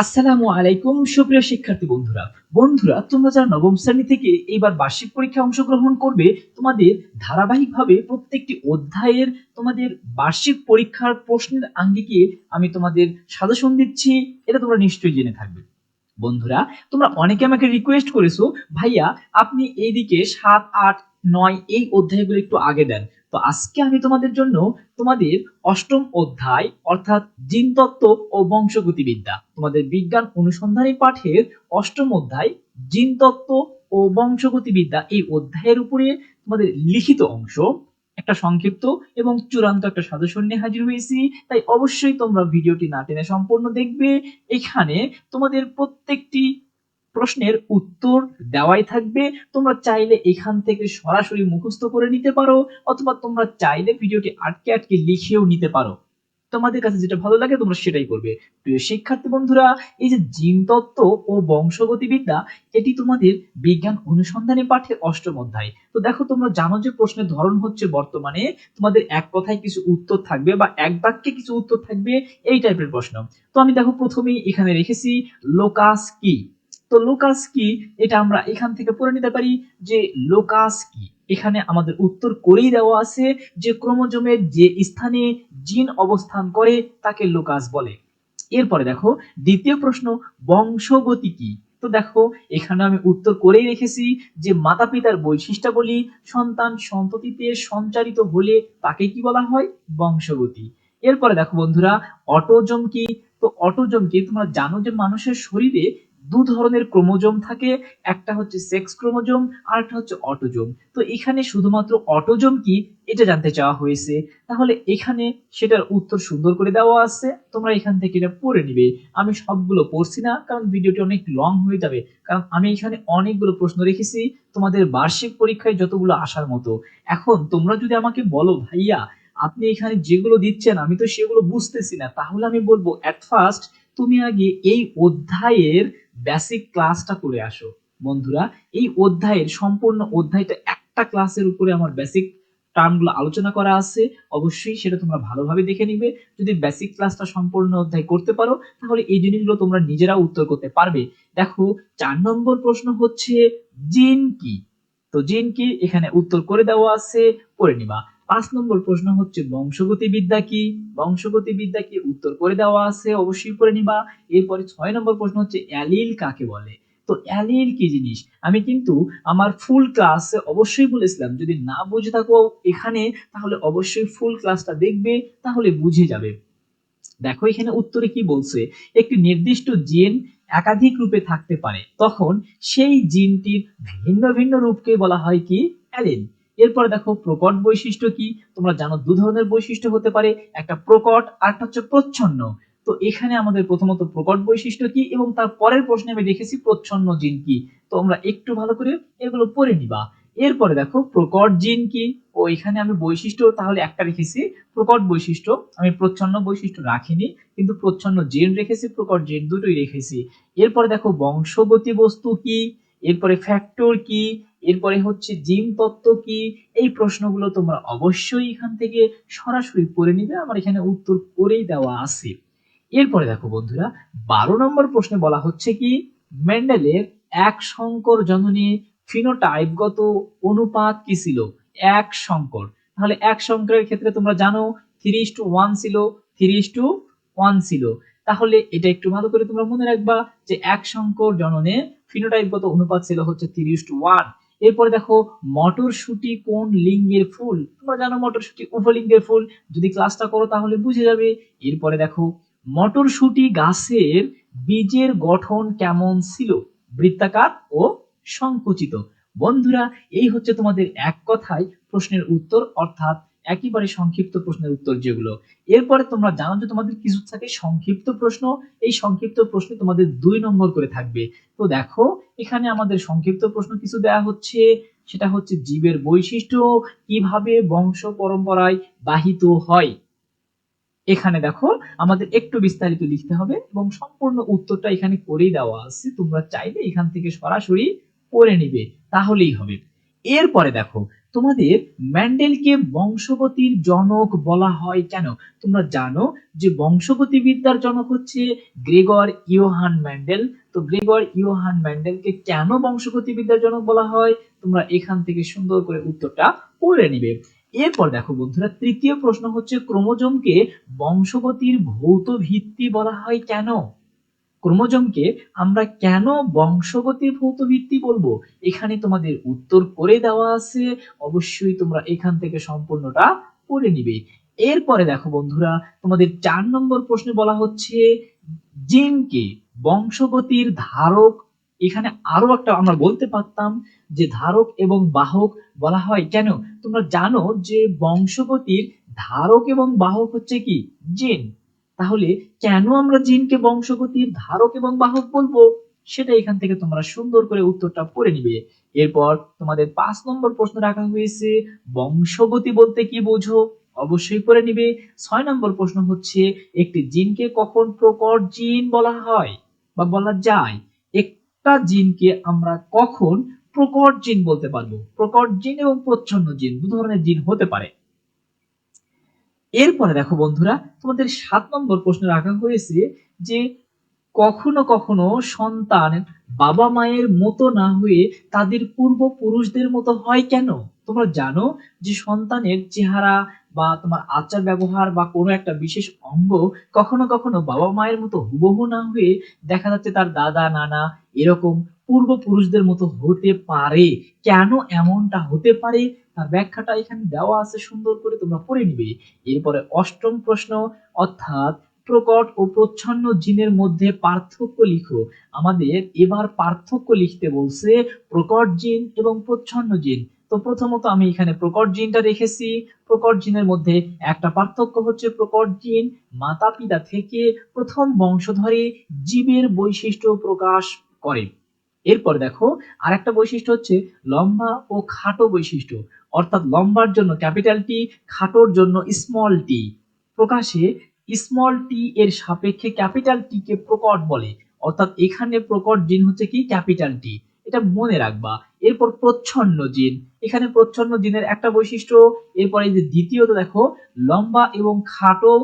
আসসালামু আলাইকুম, সুপ্রিয় শিক্ষার্থী বন্ধুরা। বন্ধুরা, তোমরা যারা নবম শ্রেণি থেকে এইবার বার্ষিক পরীক্ষায় অংশগ্রহণ করবে, তোমাদের ধারাবাহিকভাবে প্রত্যেকটি অধ্যায়ের তোমাদের বার্ষিক পরীক্ষার প্রশ্নের আঙ্গিকে আমি তোমাদের সাজেশন দিচ্ছি, এটা তোমরা নিশ্চয়ই জেনে থাকবে। বন্ধুরা, তোমরা অনেকে আমাকে রিকোয়েস্ট করেছ, ভাইয়া, আপনি এইদিকে সাত, আট, নয় এই অধ্যায়গুলো একটু আগে দেন। তো আজকে আমি তোমাদের জন্য তোমাদের অষ্টম অধ্যায়, অর্থাৎ জিনতত্ত্ব ও বংশগতিবিদ্যা, তোমাদের বিজ্ঞান অনুসন্ধানী পাঠের অষ্টম অধ্যায়, জিনতত্ত্ব ও বংশগতিবিদ্যা এই অধ্যায়ের উপরে তোমাদের লিখিত অংশ। একটা সংক্ষিপ্ত এবং চূড়ান্ত একটা সাজেশন নিয়ে হাজির হয়েছি, তাই অবশ্যই তোমরা ভিডিওটি না টেনে সম্পূর্ণ দেখবে। এখানে তোমাদের প্রত্যেকটি প্রশ্নের উত্তর দেওয়াই থাকবে। তোমরা চাইলে এখান থেকে সরাসরি মুখস্থ করে নিতে পারো, অথবা তোমরা চাইলে ভিডিওটি আটকে আটকে লিখেও নিতে পারো। তোমাদের কাছে যেটা ভালো লাগে, তোমরা সেটাই করবে। প্রিয় শিক্ষার্থী বন্ধুরা, এই যে জিনতত্ত্ব ও বংশগতিবিদ্যা, এটি তোমাদের বিজ্ঞান অনুসন্ধানী পাঠের অষ্টম অধ্যায়। তো দেখো, তোমরা জানো যে প্রশ্নের ধরন হচ্ছে বর্তমানে। তোমাদের এক কথায় কিছু উত্তর থাকবে বা এক বাক্যে কিছু উত্তর থাকবে, এই টাইপের প্রশ্ন। তো আমি দেখো, প্রথমেই এখানে রেখেছি, লোকাস কি? তো লোকাস কি? এটা আমরা এখান থেকে পড়ে নিতে পারি যে লোকাস কি? এখানে আমাদের উত্তর করেই দেওয়া আছে যে ক্রোমোজোমের যে স্থানে জিন অবস্থান করে তাকে লোকাস বলে। এরপরে দেখো, দ্বিতীয় প্রশ্ন, বংশগতি কি? তো দেখো, এখানে আমি উত্তর করেই রেখেছি যে মাতা পিতার বৈশিষ্ট্যাবলী, সন্তান সন্ততিতে সঞ্চারিত হলে তাকে কি বলা হয়? বংশগতি। এরপরে দেখো বন্ধুরা, অটোজম কি? তো অটোজম কি তোমরা জানো যে মানুষের শরীরে দু ধরনের ক্রোমোজোম থাকে, একটা হচ্ছে সেক্স ক্রোমোজোম আর একটা হচ্ছে অটোজোম। তো এখানে শুধুমাত্র অটোজোম কি? এটা জানতে চাওয়া হয়েছে। তাহলে এখানে সেটার উত্তর সুন্দর করে দেওয়া আছে। তোমরা এখান থেকে এটা পড়ে নিবে। আমি সবগুলো পড়ছি না, কারণ ভিডিওটি অনেক লং হয়ে যাবে। কারণ আমি এখানে অনেকগুলো প্রশ্ন রেখেছি, তোমাদের বার্ষিক পরীক্ষায় যতগুলো আসার মতো। এখন তোমরা যদি আমাকে বলো, ভাইয়া, আপনি এখানে যেগুলো দিচ্ছেন, আমি তো সেগুলো বুঝতেছি না। তাহলে আমি বলব অ্যাট ফার্স্ট তুমি আগে এই অধ্যায়ের বেসিক ক্লাসটা করে আসো, বন্ধুরা। এই অধ্যায়ের সম্পূর্ণ অধ্যায়টা একটা ক্লাসের উপরে আমার বেসিক টার্মগুলো আলোচনা করা আছে। অবশ্যই সেটা তোমরা ভালোভাবে দেখে নিবে। যদি বেসিক ক্লাসটা সম্পূর্ণ অধ্যায় করতে পারো, তাহলে এই জিনিসগুলো তোমরা নিজেরা উত্তর করতে পারবে। দেখো, চার নম্বর প্রশ্ন হচ্ছে জিন কি? তো জিন কি? এখানে উত্তর করে দেওয়া আছে করে নিবা। পাঁচ নম্বর প্রশ্ন হচ্ছে বংশগতি বিদ্যা কি? বংশগতি বিদ্যা কি উত্তর করে দেওয়া আছে, অবশ্যই করে নিবা। এরপরে ছয় নম্বর প্রশ্ন হচ্ছে, অ্যালিল কাকে বলে? তো অ্যালিল কি জিনিস? আমি কিন্তু আমার ফুল ক্লাসে অবশ্যই বলেছিলাম, যদি না বুঝে থাকো এখানে, তাহলে অবশ্যই ফুল ক্লাসটা দেখবে, তাহলে বুঝে যাবে। দেখো এখানে উত্তরে কি বলছে, একটি নির্দিষ্ট জিন একাধিক রূপে থাকতে পারে, তখন সেই জিনটির ভিন্ন ভিন্ন রূপকে বলা হয় কি? অ্যালিল। এরপরে দেখো প্রকট বৈশিষ্ট্য কি? তোমরা জানো দু ধরনের বৈশিষ্ট্য হতে পারে, একটা প্রকট আর একটা হচ্ছে প্রচ্ছন্ন। তো এখানে আমাদের প্রথমত প্রকট বৈশিষ্ট্য কি এবং তার পরের প্রশ্নে আমি দেখেছি প্রচ্ছন্ন জিন কি। তো আমরা একটু ভালো করে এগুলো পড়ে নিবা। এরপরে দেখো প্রকট জিন কি? ও এখানে আমি বৈশিষ্ট্য তাহলে একটা রেখেছি, প্রকট বৈশিষ্ট্য। আমি প্রচ্ছন্ন বৈশিষ্ট্য রাখিনি, কিন্তু প্রচ্ছন্ন জিন রেখেছি, প্রকট জিন দুটোই রেখেছি। এরপরে দেখো বংশগতি বস্তু কি? এরপরে ফ্যাক্টর কি? এরপরে হচ্ছে জিম তত্ত্ব কি? এই প্রশ্নগুলো তোমরা অবশ্যই এখান থেকে সরাসরি পড়ে নিবে। আমার এখানে উত্তর করেই দেওয়া আছে। এরপরে দেখো বন্ধুরা, বারো নম্বর প্রশ্নে বলা হচ্ছে কি? মেন্ডেলের এক সংকর জননী ফিনোটাইপগত অনুপাত কি ছিল? এক সংকর তাহলে এক সংকরের ক্ষেত্রে তোমরা জানো থ্রি টু ওয়ান ছিল থ্রি টু ওয়ান ছিল। তাহলে এটা একটু ভালো করে তোমরা মনে রাখবা যে এক সংকর জননে ফিনোটাইপগত অনুপাত ছিল হচ্ছে থ্রি টু ওয়ান। এরপরে দেখো, মটরশুটি কোন লিঙ্গের ফুল? তোমরা জানো মটরশুটি উপলিঙ্গের ফুল। যদি ক্লাসটা করো তাহলে বুঝে যাবে। এরপরে দেখো, মটরশুটি গাছের বীজের গঠন কেমন ছিল? বৃত্তাকার ও সংকুচিত। বন্ধুরা, এই হচ্ছে তোমাদের এক কথায় প্রশ্নের উত্তর, অর্থাৎ একেবারে সংক্ষিপ্ত প্রশ্নের উত্তর যেগুলো। এরপরে তোমরা জানো যে তোমাদের কিছু থাকে সংক্ষিপ্ত প্রশ্ন, এই সংক্ষিপ্ত প্রশ্ন তোমাদের দুই নম্বর করে থাকবে। তো দেখো, এখানে আমাদের সংক্ষিপ্ত প্রশ্ন কিছু দেয়া হচ্ছে। সেটা হচ্ছে জীবের বৈশিষ্ট্য কীভাবে বংশ পরম্পরায় বাহিত হয়। এখানে দেখো, আমাদের একটু বিস্তারিত লিখতে হবে এবং সম্পূর্ণ উত্তরটা এখানে করেই দেওয়া আছে। তোমরা চাইলে এখান থেকে সরাসরি করে নিবে, তাহলেই হবে। এরপরে দেখো তোমাদের ম্যান্ডেলকে বংশগতির জনক বলা হয় কেন? তোমরা জানো যে বংশগতি বিদ্যার জনক হচ্ছে গ্রেগর ইয়োহান ম্যান্ডেল। তো গ্রেগর ইয়োহান ম্যান্ডেলকে কেন বংশগতি বিদ্যার জনক বলা হয়? তোমরা এখান থেকে সুন্দর করে উত্তরটা পড়ে নিবে। এরপর দেখো বন্ধুরা, তৃতীয় প্রশ্ন হচ্ছে ক্রোমোজোমকে বংশগতির ভৌত ভিত্তি বলা হয় কেন? ক্রোমোজোমকে আমরা কেন বংশগতির ভৌত ভিত্তি বলব? এখানে তোমাদের উত্তর করে দেওয়া আছে। অবশ্যই তোমরা এখান থেকে সম্পূর্ণটা পড়ে নিবে। এরপরে দেখো বন্ধুরা, তোমাদের চার নম্বর প্রশ্নে বলা হচ্ছে, জিনকে বংশগতির ধারক, এখানে আরও একটা আমরা বলতে পারতাম যে ধারক এবং বাহক বলা হয়। কেন? তোমরা জানো যে বংশগতির ধারক এবং বাহক হচ্ছে কি? জিন। তাহলে কেন আমরা জিনকে বংশগতির ধারক এবং বাহক বলব? সেটা এখান থেকে তোমরা সুন্দর করে উত্তরটা পড়ে নিবে। এরপর তোমাদের পাঁচ নম্বর প্রশ্ন রাখা হয়েছে, বংশগতি বলতে কি বোঝো? অবশ্যই করে নিবে। ছয় নম্বর প্রশ্ন হচ্ছে, একটি জিনকে কখন প্রকট জিন বলা হয় বা বলা যায়? একটা জিনকে আমরা কখন প্রকট জিন বলতে পারব? প্রকট জিন এবং প্রচ্ছন্ন জিন, দু ধরনের জিন হতে পারে। এরপরে দেখো বন্ধুরা, তোমাদের সাত নম্বর প্রশ্ন রাখা হয়েছে যে কখনো কখনো সন্তান বাবা মায়ের মতো না হয়ে তাদের পূর্বপুরুষদের মতো হয় কেন? তোমরা জানো যে সন্তানের চেহারা বা তোমার আচার ব্যবহার বা কোনো একটা বিশেষ অঙ্গ কখনো কখনো বাবা মায়ের মতো হুবহু না হয়ে দেখা যাচ্ছে তার দাদা, নানা এরকম পূর্বপুরুষদের মতো হতে পারে। কেন এমনটা হতে পারে? তার ব্যাখ্যাটা এখানে দেওয়া আছে সুন্দর করে, তোমরা পড়ে নিবে। এরপরে অষ্টম প্রশ্ন, অর্থাৎ প্রকট ও প্রচ্ছন্ন জিনের মধ্যে পার্থক্য লিখো। আমাদের এবার পার্থক্য লিখতে বলছে প্রকট জিন এবং প্রচ্ছন্ন জিন। তো প্রথমত আমি এখানে প্রকট জিনটা রেখেছি। প্রকট জিনের মধ্যে একটা পার্থক্য হচ্ছে প্রকট জিন মাতা পিতা থেকে প্রথম বংশধরে জীবের বৈশিষ্ট্য প্রকাশ করে। এরপর দেখো আর একটা বৈশিষ্ট্য হচ্ছে লম্বা ও খাটো বৈশিষ্ট্য। অর্থাৎ লম্বার জন্য ক্যাপিটাল টি, খাটোর জন্য স্মল টি। প্রকাশে স্মল টি এর সাপেক্ষে ক্যাপিটাল টি কে প্রকট বলে। অর্থাৎ এখানে প্রকট জিন হচ্ছে কি? Capital T. এটা মনে রাখবা এরপর প্রচ্ছন্ন জিন। এখানে প্রচ্ছন্ন জিনের একটা বৈশিষ্ট্য, এরপরে যে দ্বিতীয়ত দেখো, লম্বা এবং খাটো,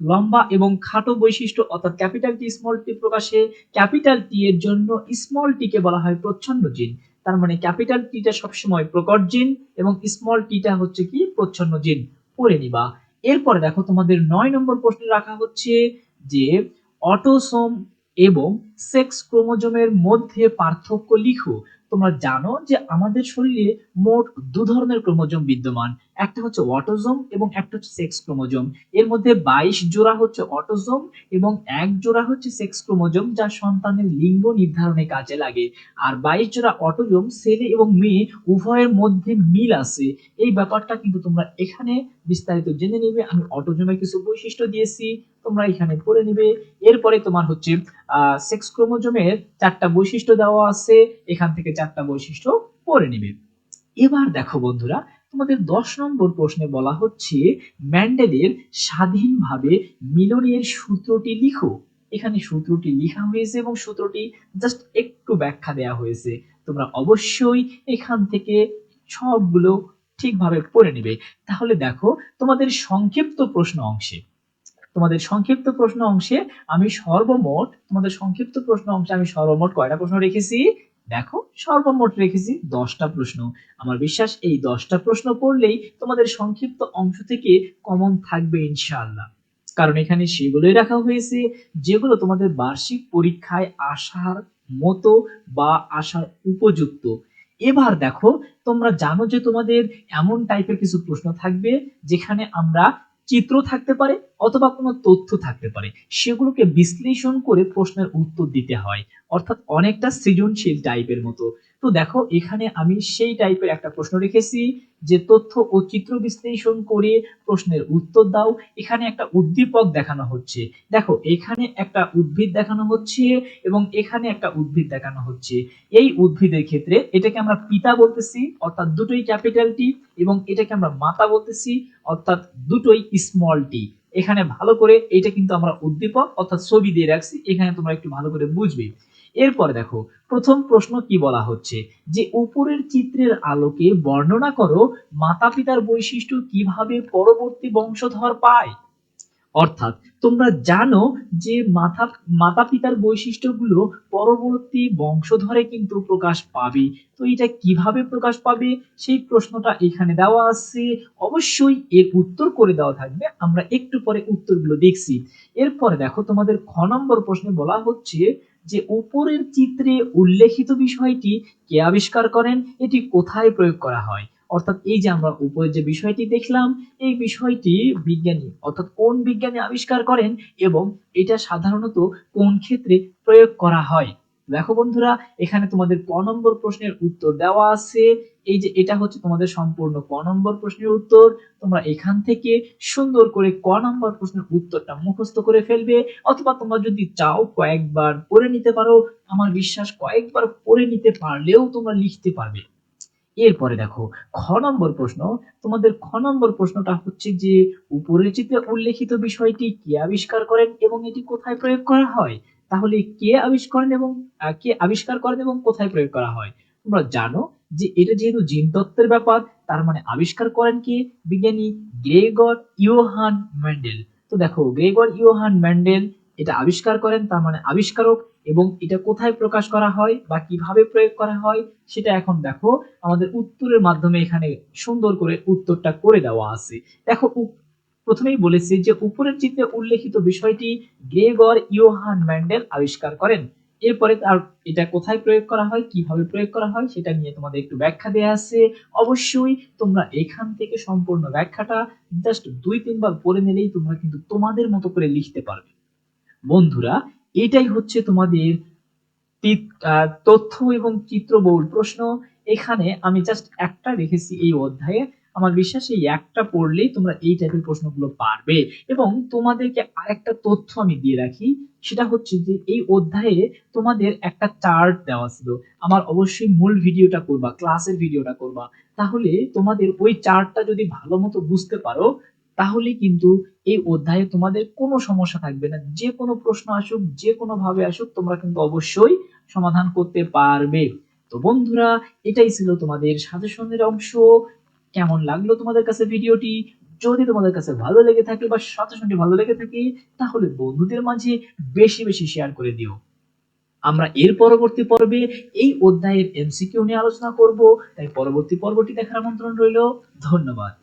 লম্বা এবং খাটো বৈশিষ্ট্য, অর্থাৎ ক্যাপিটাল টি স্মল টি প্রকাশে, ক্যাপিটাল টি এর জন্য স্মল টি কে বলা হয় প্রচ্ছন্ন জিন। তার মানে ক্যাপিটাল টিটা সবসময় প্রকট জিন এবং স্মল টিটা হচ্ছে কি প্রচ্ছন্ন জিন। পড়ে নিবা। এরপরে দেখো তোমাদের নয় নম্বর প্রশ্নে রাখা হচ্ছে যে অটোসোম এবং সেক্স ক্রোমোজোমের মধ্যে পার্থক্য লিখো। তোমরা জানো যে আমাদের শরীরে মোট দু ধরনের ক্রোমোজোম বিদ্যমান। একটা হচ্ছে অটোজোম এবং একটা হচ্ছে সেক্স ক্রোমোজোম এর মধ্যে বাইশ জোড়া হচ্ছে অটোজোম এবং এক জোড়া হচ্ছে সেক্স ক্রোমোজোম যা সন্তানের লিঙ্গ নির্ধারণে কাজে লাগে। আর বাইশ জোড়া অটোজোম ছেলে এবং মেয়ে, উভয়ের মধ্যে মিল আছে। এই ব্যাপারটা কিন্তু তোমরা এখানে বিস্তারিত জেনে নেবে। আমি অটোজোমের কিছু বৈশিষ্ট্য দিয়েছি, তোমরা এখানে পড়ে নিবে। এরপরে তোমার হচ্ছে আহ সেক্স ক্রোমোজোমের চারটা বৈশিষ্ট্য দেওয়া আছে। এখান থেকে চারটা বৈশিষ্ট্য পড়ে নিবে। এবার দেখো বন্ধুরা তোমাদের দশ নম্বর প্রশ্নে বলা হচ্ছে, ম্যান্ডেলের স্বাধীনভাবে মিলনের সূত্রটি লিখো। এখানে সূত্রটি লেখা হয়েছে এবং সূত্রটি জাস্ট একটু ব্যাখ্যা দেওয়া হয়েছে। তোমরা অবশ্যই এখান থেকে সবগুলো ঠিকভাবে পড়ে নেবে। তাহলে দেখো, তোমাদের সংক্ষিপ্ত প্রশ্ন অংশে। তোমাদের সংক্ষিপ্ত প্রশ্ন অংশে আমি সর্বমোট, তোমাদের সংক্ষিপ্ত প্রশ্ন অংশে আমি সর্বমোট কয়টা প্রশ্ন রেখেছি? দেখো, সর্বমোট রেখেছি দশটা প্রশ্ন। আমার বিশ্বাস, এই দশটা প্রশ্ন পড়লেই তোমাদের সংক্ষিপ্ত অংশ থেকে কমন থাকবে ইনশাআল্লাহ। কারণ এখানে সেগুলোই রাখা হয়েছে, যেগুলো তোমাদের বার্ষিক পরীক্ষায় আসার মতো বা আসার উপযুক্ত। এবার দেখো, তোমরা জানো যে তোমাদের এমন টাইপের কিছু প্রশ্ন থাকবে, যেখানে আমরা চিত্র থাকতে পারে অথবা কোনো তথ্য থাকতে পারে। সেগুলোকে বিশ্লেষণ করে প্রশ্নের উত্তর দিতে হয়। অর্থাৎ অনেকটা সৃজনশীল টাইপের মতো। তো দেখো, এখানে আমি সেই টাইপের একটা প্রশ্ন রেখেছি যে তথ্য ও চিত্র বিশ্লেষণ করে প্রশ্নের উত্তর দাও। এখানে একটা উদ্দীপক দেখানো হচ্ছে। দেখো, এখানে একটা উদ্ভিদ দেখানো হচ্ছে এবং এখানে একটা উদ্ভিদ দেখানো হচ্ছে। এই উদ্ভিদের ক্ষেত্রে এটাকে আমরা পিতা বলতেছি, অর্থাৎ দুটোই ক্যাপিটাল টি এবং এটাকে আমরা মাতা বলতেছি, অর্থাৎ দুটোই স্মল টি এখানে ভালো করে এটা কিন্তু আমরা উদ্দীপক অর্থাৎ ছবি দিয়ে রাখছি, এখানে তোমরা একটু ভালো করে বুঝবে। এরপরে দেখো, প্রথম প্রশ্ন কি বলা হচ্ছে? যে উপরের চিত্রের আলোকে বর্ণনা করো মাতা পিতার বৈশিষ্ট্য কীভাবে পরবর্তী বংশধর পায়। অর্থাৎ, তোমরা জানো যে মাথা মাতা পিতার বৈশিষ্ট্যগুলো পরবর্তী বংশধরে কিন্তু প্রকাশ পাবে। তো এটা কীভাবে প্রকাশ পাবে? সেই প্রশ্নটা এখানে দেওয়া আছে। অবশ্যই এর উত্তর করে দেওয়া থাকবে। আমরা একটু পরে উত্তরগুলো দেখছি। এরপরে দেখো, তোমাদের খ নম্বর প্রশ্নে বলা হচ্ছে যে উপরের চিত্রে উল্লেখিত বিষয়টি কে আবিষ্কার করেন, এটি কোথায় প্রয়োগ করা হয়? অর্থাৎ এই যে আমরা উপরে যে বিষয়টি দেখলাম, এই বিষয়টি বিজ্ঞানী অর্থাৎ কোন বিজ্ঞানী আবিষ্কার করেন এবং এটা সাধারণত কোন ক্ষেত্রে প্রয়োগ করা হয়? দেখো বন্ধুরা, এখানে তোমাদের ক নম্বর প্রশ্নের উত্তর দেওয়া আছে। এই যে এটা হচ্ছে তোমাদের সম্পূর্ণ ক নম্বর প্রশ্নের উত্তর। তোমরা এখান থেকে সুন্দর করে ক নম্বর প্রশ্নের উত্তরটা মুখস্থ করে ফেলবে। অথবা তোমরা যদি চাও কয়েকবার পড়ে নিতে পারো। আমার বিশ্বাস কয়েকবার পড়ে নিতে পারলেও তোমরা লিখতে পারবে। এরপরে দেখো, খ নম্বর প্রশ্ন। তোমাদের খ নম্বর প্রশ্নটা হচ্ছে যে চিত্রে উল্লেখিত বিষয়টি কে আবিষ্কার করেন এবং এটি কোথায় প্রয়োগ করা হয়? তাহলে কে আবিষ্কার করেন এবং কে আবিষ্কার করেন এবং কোথায় প্রয়োগ করা হয়? তোমরা জানো যে এটা যেহেতু জিন তত্ত্বের ব্যাপার, তার মানে আবিষ্কার করেন কে? বিজ্ঞানী গ্রেগর ইয়োহান ম্যান্ডেল। তো দেখো, গ্রেগর ইয়োহান ম্যান্ডেল এটা আবিষ্কার করেন, তার মানে আবিষ্কারক এবং এটা কোথায় প্রকাশ করা হয় বা কীভাবে প্রয়োগ করা হয় সেটা এখন দেখো। আমাদের উত্তরের মাধ্যমে এখানে সুন্দর করে উত্তরটা করে দেওয়া আছে। দেখো প্রথমেই বলেছি যে উপরের চিত্রে উল্লেখিত বিষয়টি গ্রেগর ইয়োহান ম্যান্ডেল আবিষ্কার করেন। এরপরে তার এটা কোথায় প্রয়োগ করা হয়, কীভাবে প্রয়োগ করা হয়, সেটা নিয়ে তোমাদের একটু ব্যাখ্যা দেয়া আছে। অবশ্যই তোমরা এখান থেকে সম্পূর্ণ ব্যাখ্যাটা জাস্ট দুই তিনবার পড়ে নিলেই তোমরা কিন্তু তোমাদের মতো করে লিখতে পারবে। বন্ধুরা, এটাই হচ্ছে তোমাদের তথ্য এবং চিত্রবহুল প্রশ্ন। এখানে আমি জাস্ট একটা রেখেছি এই অধ্যায়ে। আমার বিশ্বাস এই একটা পড়লেই তোমরা এই টাইপের প্রশ্নগুলো পারবে। এবং তোমাদেরকে আরেকটা তথ্য আমি দিয়ে রাখি, সেটা হচ্ছে যে এই অধ্যায়ে তোমাদের একটা চার্ট দেওয়া ছিল। আমার অবশ্যই মূল ভিডিওটা করবা ক্লাসের ভিডিওটা করবা। তাহলে তোমাদের ওই চার্টটা যদি ভালো মতো বুঝতে পারো, তাহলে কিন্তু এই অধ্যায়ে তোমাদের কোনো সমস্যা থাকবে না। যে কোনো প্রশ্ন আসুক, যে কোনো ভাবে আসুক, তোমরা কিন্তু অবশ্যই সমাধান করতে পারবে। তো বন্ধুরা, এটাই ছিল তোমাদের সাজেশনের অংশ। কেমন লাগল তোমাদের কাছে ভিডিওটি? যদি তোমাদের কাছে ভালো লেগে থাকে বা সাজেশনটি ভালো লেগে থাকে, তাহলে বন্ধুদের মাঝে বেশি বেশি শেয়ার করে দিও। আমরা এর পরবর্তী পর্বে এই অধ্যায়ের এমসিকিউ নিয়ে আলোচনা করব। তাই পরবর্তী পর্বটি দেখার আমন্ত্রণ রইল। ধন্যবাদ।